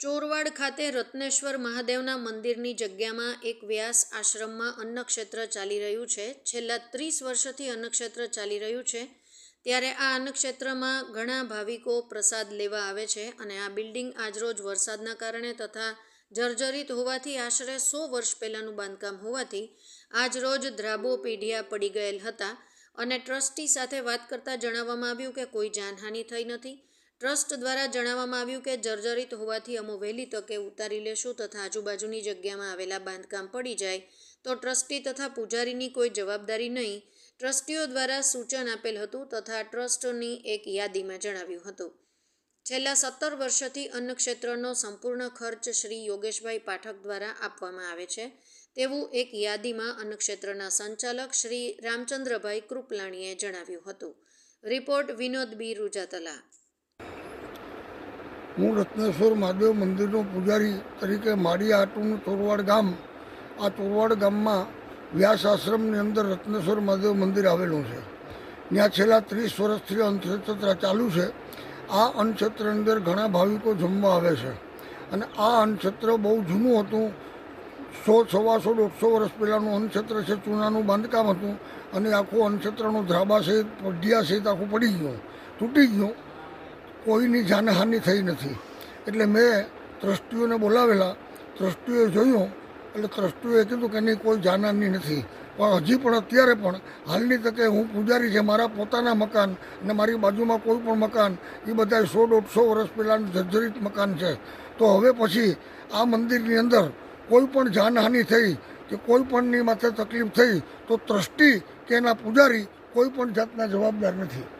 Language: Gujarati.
તોરવાડ ખાતે રત્નેશ્વર મહાદેવના મંદિરની જગ્યામાં એક વ્યાસ આશ્રમમાં અન્નક્ષેત્ર ચાલી રહ્યું છે. છેલ્લા ત્રીસ વર્ષથી અન્નક્ષેત્ર ચાલી રહ્યું છે. ત્યારે આ અન્નક્ષેત્રમાં ઘણા ભાવિકો પ્રસાદ લેવા આવે છે અને આ બિલ્ડિંગ આજરોજ વરસાદના કારણે તથા જર્જરિત હોવાથી આશરે સો વર્ષ પહેલાંનું બાંધકામ હોવાથી આજરોજ ધ્રાબો પીઢિયા પડી ગયેલ હતા. અને ટ્રસ્ટી સાથે વાત કરતાં જણાવવામાં આવ્યું કે કોઈ જાનહાનિ થઈ નથી. ટ્રસ્ટ દ્વારા જણાવવામાં આવ્યું કે જર્જરિત હોવાથી અમો વહેલી તકે ઉતારી લેશું તથા આજુબાજુની જગ્યામાં આવેલા બાંધકામ પડી જાય, તો ટ્રસ્ટી તથા પૂજારીની કોઈ જવાબદારી નહીં. ટ્રસ્ટીઓ દ્વારા સૂચન આપેલ હતું તથા ટ્રસ્ટની એક યાદીમાં જણાવ્યું હતું. છેલ્લા સત્તર વર્ષથી અન્નક્ષેત્રનો સંપૂર્ણ ખર્ચ શ્રી યોગેશભાઈ પાઠક દ્વારા આપવામાં આવે છે. તેવું એક યાદીમાં અન્નક્ષેત્રના સંચાલક શ્રી રામચંદ્રભાઈ કૃપલાણીએ જણાવ્યું હતું. Report Vinod B. રૂજાતલા. હું રત્નેશ્વર મહાદેવ મંદિરનો પૂજારી તરીકે મારી આટુનું ચોરવાડ ગામ, આ ચોરવાડ ગામમાં વ્યાસ આશ્રમની અંદર રત્નેશ્વર મહાદેવ મંદિર આવેલું છે. ત્યાં છેલ્લા ત્રીસ વર્ષથી અન્નક્ષેત્ર ચાલુ છે. આ અન્નક્ષેત્રની અંદર ઘણા ભાવિકો જમવા આવે છે. અને આ અન્નક્ષેત્ર બહુ જૂનું હતું. સો, સવાસો, દોઢસો વર્ષ પહેલાંનું અન્નક્ષેત્ર છે, ચૂનાનું બાંધકામ હતું. અને આખું અન્નક્ષેત્રનું ધ્રાબા સહિત, પઢિયા સહિત આખું પડી ગયું, તૂટી ગયું. કોઈની જાનહાનિ થઈ નથી. એટલે મેં ટ્રસ્ટીઓને બોલાવેલા. ટ્રસ્ટીઓએ જોયું, એટલે ટ્રસ્ટીઓએ કીધું કે નહીં, કોઈ જાનહાનિ નથી. પણ હજી પણ અત્યારે પણ હાલની તકે હું પૂજારી છે, મારા પોતાના મકાન અને મારી બાજુમાં કોઈ પણ મકાન, એ બધા સો દોઢસો વર્ષ પહેલાંનું જર્જરિત મકાન છે. તો હવે પછી આ મંદિરની અંદર કોઈ પણ જાનહાનિ થઈ કે કોઈ પણની માથે તકલીફ થઈ, તો ટ્રસ્ટી કે એના પૂજારી કોઈ પણ જાતના જવાબદાર નથી.